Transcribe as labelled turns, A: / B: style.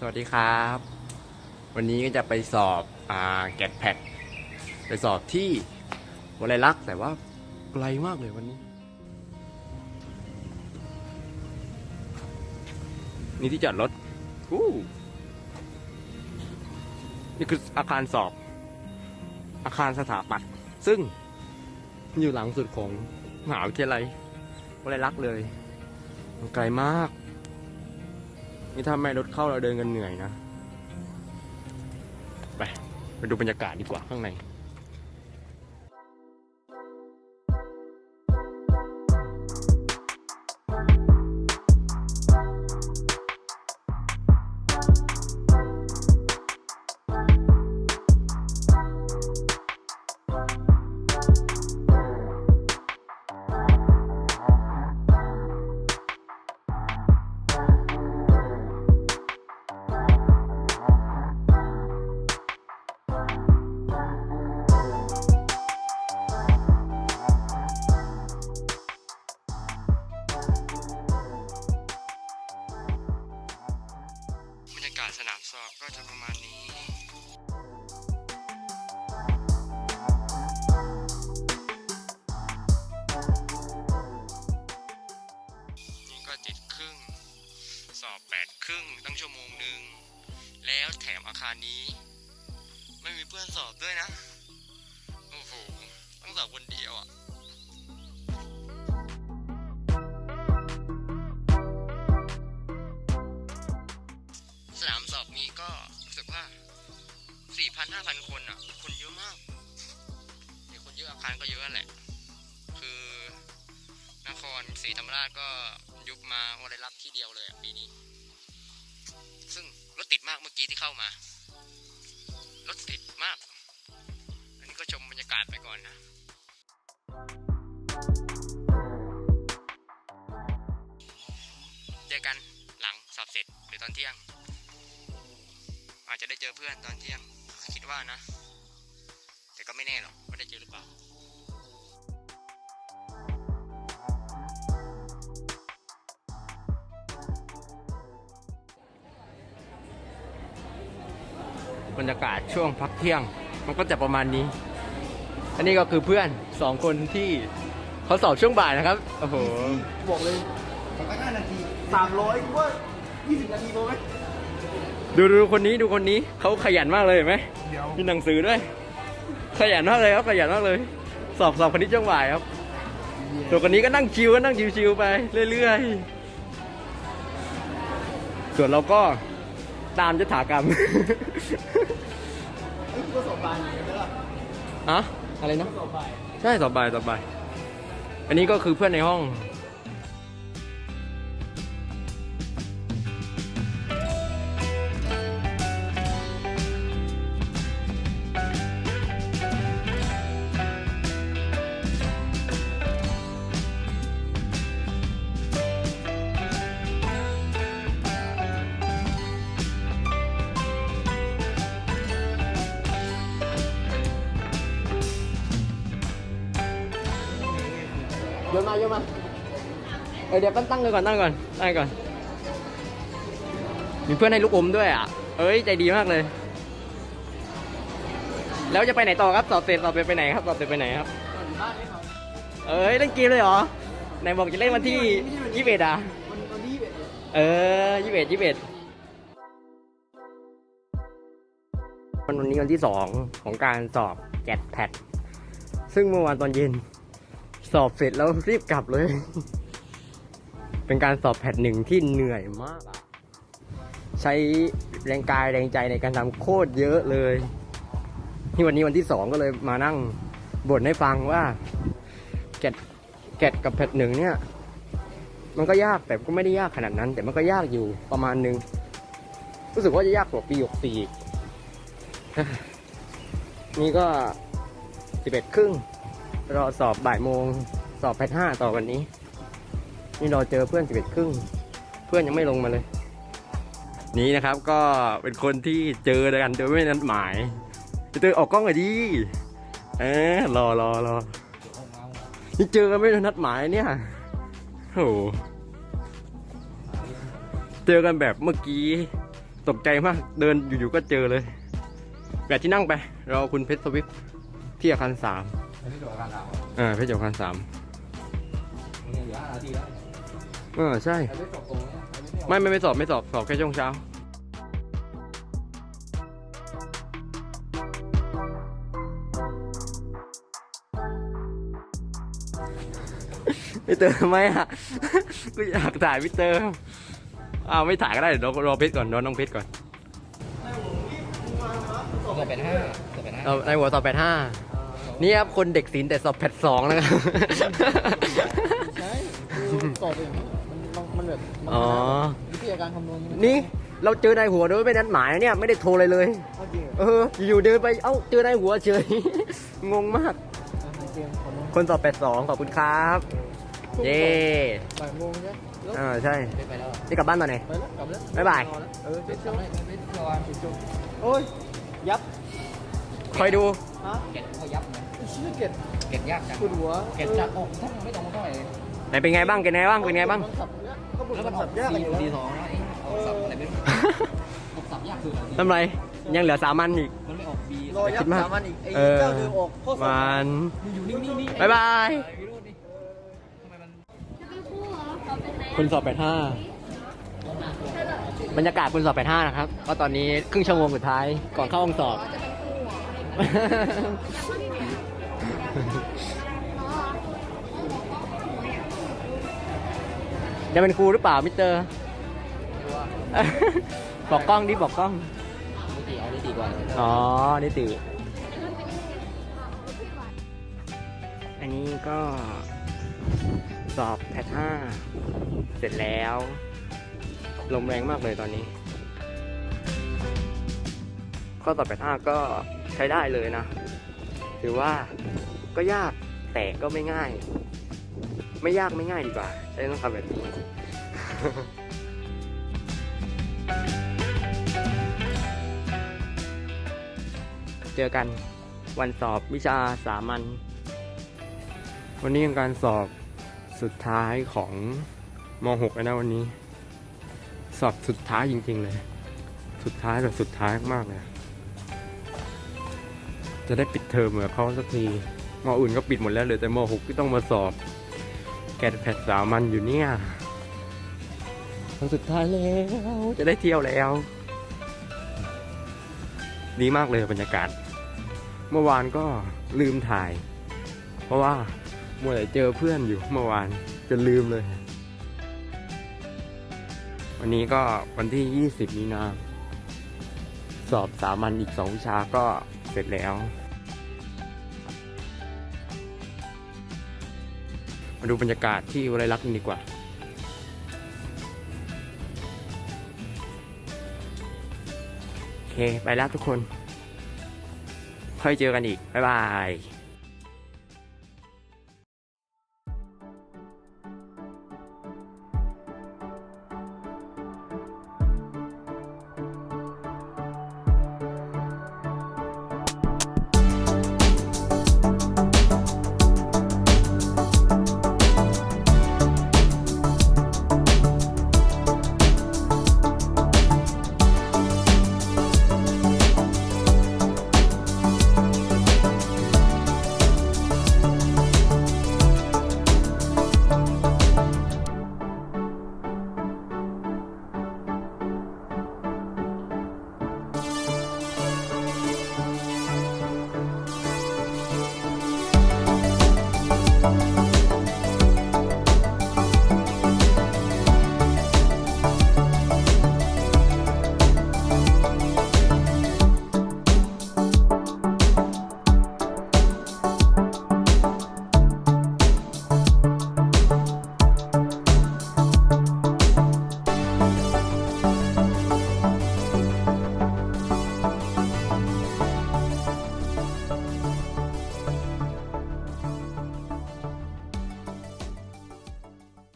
A: สวัสดีครับ วันนี้ก็จะไปสอบอ่าแกดแพดไปสอบที่วลัยลักษณ์แต่ว่าไกลมากเลยวันนี้ นี่ที่จอดรถอู้นี่คืออาคารสอบ อาคารสถาปัตย์ซึ่งอยู่หลังสุดของมหาวิทยาลัยวลัยลักษณ์เลยมันไกลมาก นี่ถ้าไม่รถเข้าเราเดินกันเหนื่อยนะ ไป ไปดูบรรยากาศดีกว่าข้างในากาศสนามสอบก็จะประมาณนี้นี่ก็ติดครึ่ง สอบแปดครึ่งตั้งชั่วโมงหนึ่ง แล้วแถมอาคารนี้ ไม่มีเพื่อนสอบด้วยนะ โอ้โห ต้องสอบคนเดียวอะ 4,000 5,000คนอะ คนเยอะมากมีคนเยอะอาคารก็เยอะแหละ คือนครศรีธรรมราชก็ยุบมาวันได้รับที่เดียวเลยอะปีนี้ ซึ่งรถติดมากเมื่อกี้ที่เข้ามารถติดมาก อันนี้ก็ชมบรรยากาศไปก่อนนะเจอกันหลังสอบเสร็จหรือตอนเที่ยง อาจจะได้เจอเพื่อนตอนเที่ยง ว่านะ แต่ก็ไม่แน่หรอกว่าได้เจอหรือเปล่าบรรยากาศช่วงพักเที่ยง มันก็จะประมาณนี้ อันนี้ก็คือเพื่อนสองคนที่เขาสอบช่วงบ่ายนะครับ โอ้โห
B: บอกเลยสองร้อยห้านาทีสามร้อยว่ายี่สิบนาทีพอไหม
A: ดูดูคนนี้ดูคนนี้เขาขยันมากเลยเห็นไหม
B: เดี๋ยว
A: มีหนังสือด้วย ขยันมากเลยครับขยันมากเลย สอบสอบคณิตช่วงบ่ายครับส่วนคนนี้ก็นั่งชิวก็นั่งชิวๆไปเรื่อยๆส่วนเราก็ตามยถากรรม
B: นี่คือสอบบานใช่ไหมล่ะ
A: อะอะไรนะ
B: สอบบ่าย
A: ใช่สอบบายสอบบายอันนี้ก็คือเพื่อนในห้อง โยนมาโยนมาเออเดี๋ยวปั้นตั้งเลยก่อนตั้งก่อนตั้งก่อน มีเพื่อนให้ลูกอมด้วยอะ เอ้ยใจดีมากเลย แล้วจะไปไหนต่อครับสอบเสร็จสอบเสร็จไปไหนครับสอบเสร็จไปไหนครับ
B: ก่อนบ้านนี่ครับ
A: เอ้ยเล่นเกมเลยเหรอไหนบอกจะเล่นวันที่ยี่สิบเอ็ดอะ
B: วันวันที่ยี่สิบเอ็ด
A: เออยี่สิบเอ็ดยี่สิบเอ็ดวันวันนี้วันที่สองของการสอบแกดแพดซึ่งเมื่อวานตอนเย็น สอบเสร็จแล้วรีบกลับเลย เป็นการสอบแพทหนึ่งที่เหนื่อยมากอะใช้แรงกายแรงใจในการทำโคตรเยอะเลย ที่วันนี้วันที่สองก็เลยมานั่งบ่นให้ฟังว่าแกดแกดกับแพทหนึ่งเนี่ย มันก็ยากแต่ก็ไม่ได้ยากขนาดนั้น แต่มันก็ยากอยู่ประมาณนึง รู้สึกว่าจะยากกว่าปีหกสี่นี่ก็สิบเอ็ดครึ่ง รอสอบบ่ายโมง สอบแพทห้าต่อวันนี้ นี่เราเจอเพื่อนสิบเอ็ดครึ่ง เพื่อนยังไม่ลงมาเลย นี่นะครับก็เป็นคนที่เจอกันโดยไม่นัดหมายจะเจอออกกล้องหน่อยดิเออรอรอรอนี่เจอกันไม่ได้นัดหมายเนี่ยโหเจอกันแบบเมื่อกี้ตกใจมากเดินอยู่ๆก็เจอเลย แบบที่นั่งไป เราคุณเพชรสวิฟที่อาคารสาม
B: อันนี้ตัวการถาม
A: อ่าเพชรอยู่อาคารสาม
B: เนี่ยเหลือห้านาทีแล้ว
A: เออใช่
B: ไอ้เรื่องจบตรงนี้ไอ้เรื่องไม่ออก
A: ไม่ไม่ไม่สอบไม่สอบสอบแค่ช่วงเช้าพี่เตอร์ทำไมอะ กูอยากถ่ายพี่เตอร์อ้าวไม่ถ่ายก็ได้เดี๋ยวรอเพชรก่อนรอน้องเพชรก่อน
B: ตัวเป็นห้าตัวเป็นห้า
A: เอาในหัวสอบแปดห้า นี่ครับคนเด็กศิลป์แต่สอบแพทสองนะครับ
B: ใช่คือสอบอย่างนี้มันมันแบบมัน
A: อ๋อ
B: วิธีการคำนวณ
A: นี่เราเจอนายหัวโดยไม่นัดหมายนะเนี่ยไม่ได้โทรอะไรเลย
B: เอาจริงเหรอ
A: เออ อยู่ๆเดินไปเอ้าเจอนายหัวเฉย งงมาก
B: เอาเกมคำนวณ
A: คนสอบแปดสองขอบคุณครับเย้
B: บ่ายโมงใช่ไหมแล้ว
A: อ่าใช่
B: ไปแล้ว
A: นี่กลับบ้านตอนไหน
B: ไปแล้วกลับแล้ว
A: บ๊ายบาย
B: เออเช็ดช่วงไม่รอจุดจุดโอ้ยยับ
A: คอยดู
B: ฮะ
C: เก็ดก็ยับนะ
B: ไอ้ชื่อเก็ด
C: เก็ดยากจัง
B: ปวดหัว
C: เก็ดจากอกถ้ามันไม่ตรงเท่าไหร่เลย
A: ไหนเป็นไงบ้างเป็นไงบ้างเป็นไงบ้าง
B: มันสับเนี่ยก็บุญ
C: แล้ว
B: มั
C: มัน
B: น
C: อ
B: สั
C: อก
B: บยาก
C: สี่
B: อยู่
C: สี่
B: แล้ว
C: สองแล้วไอ้ออกสับอะไรไม่รู้ออกสับยากสุดอะ
A: ทำไรยังเหลือสามมันอีก
C: มันไม่ออกบี
B: รอยับ
A: คิดมาก
B: สามวันอีกไอ้
A: เออ
B: เจ้าเดิมออกโคตรส
A: มัน
C: อยู่นิ่งๆนี่
A: บ๊ายบาย
C: ไอ้วิโรจน์นี่ทำไมมัน
A: คุณสอบแปดห้าบรรยากาศคุณสอบแปดห้านะครับ ก็ตอนนี้ครึ่งชั่วโมงสุดท้ายก่อนเข้าห้องสอบ จะเป็นครูหรือเปล่ามิสเตอร์ บอกกล้องดิบอกกล้อง
C: นิติเอานิติก่อน
A: อ๋อ นิติ อันนี้ก็สอบแพทห้าเสร็จแล้ว ลมแรงมากเลยตอนนี้ ข้อสอบแพทห้าก็ ใช้ได้เลยนะ ถือว่าก็ยากแต่ก็ไม่ง่าย ไม่ยากไม่ง่ายดีกว่า ใช้ต้องคำแบบนี้เจอกันวันสอบวิชาสามัญวันนี้เป็นการสอบสุดท้ายของม .6 แล้วนะวันนี้ สอบสุดท้ายจริง ๆ เลย สุดท้ายแบบสุดท้ายมากเลย จะได้ปิดเทอมเหมือนเขาสักทีมออื่นก็ปิดหมดแล้วเหลือแต่ม .6 ที่ต้องมาสอบ แกดแพดสามัญอยู่เนี่ยวันสุดท้ายแล้วจะได้เที่ยวแล้ว ดีมากเลยบรรยากาศ เมื่อวานก็ลืมถ่าย เพราะว่ามัวแต่เจอเพื่อนอยู่เมื่อวานจนลืมเลย วันนี้ก็วันที่ 20 มีนา สอบสามัญอีกสองวิชาก็ ร็จแล้ว มาดูบรรยากาศที่วลัยลักษณ์ดีกว่า โอเค ไปแล้วทุกคน ค่อยเจอกันอีก บ๊ายบาย Thank you